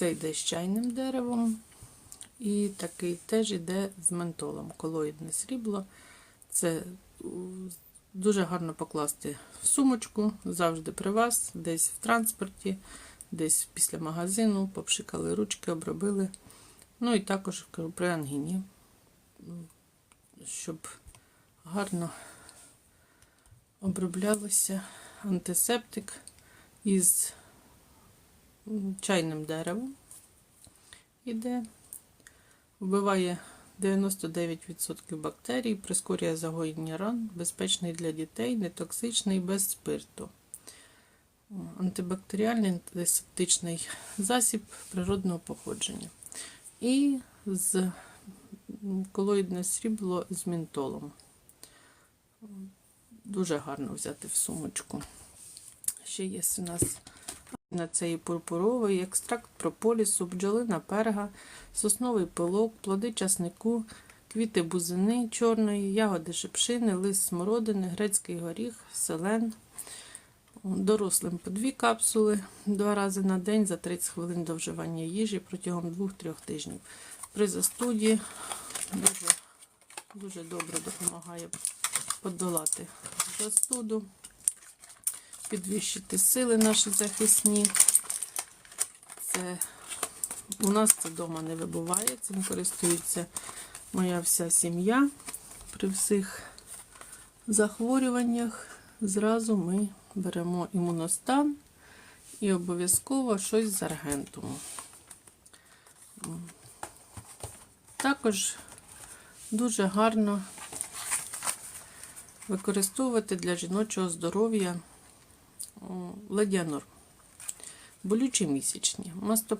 Це йде з чайним деревом. І такий теж йде з ментолом. Колоїдне срібло. Це дуже гарно покласти в сумочку, завжди при вас, десь в транспорті, десь після магазину, попшикали ручки, обробили. Ну і також при ангіні, щоб гарно оброблялося антисептик із чайним деревом. Іде, вбиває 99% бактерій, прискорює загоєння ран, безпечний для дітей, нетоксичний, без спирту. Антибактеріальний антисептичний засіб природного походження. І з колоїдне срібло з ментолом. Дуже гарно взяти в сумочку. Ще є у нас на цей пурпуровий екстракт прополісу, бджолина перга, сосновий пилок, плоди часнику, квіти бузини чорної, ягоди шипшини, лист смородини, грецький горіх, селен. Дорослим по дві капсули два рази на день за 30 хвилин до вживання їжі протягом 2-3 тижнів. При застуді дуже, дуже добре допомагає подолати застуду, підвищити сили наші захисні. Це у нас це вдома не вибуває, цим користується моя вся сім'я. При всіх захворюваннях зразу ми беремо імуностан і обов'язково щось з аргентуму. Також дуже гарно використовувати для жіночого здоров'я ладіанор. Болючі місячні,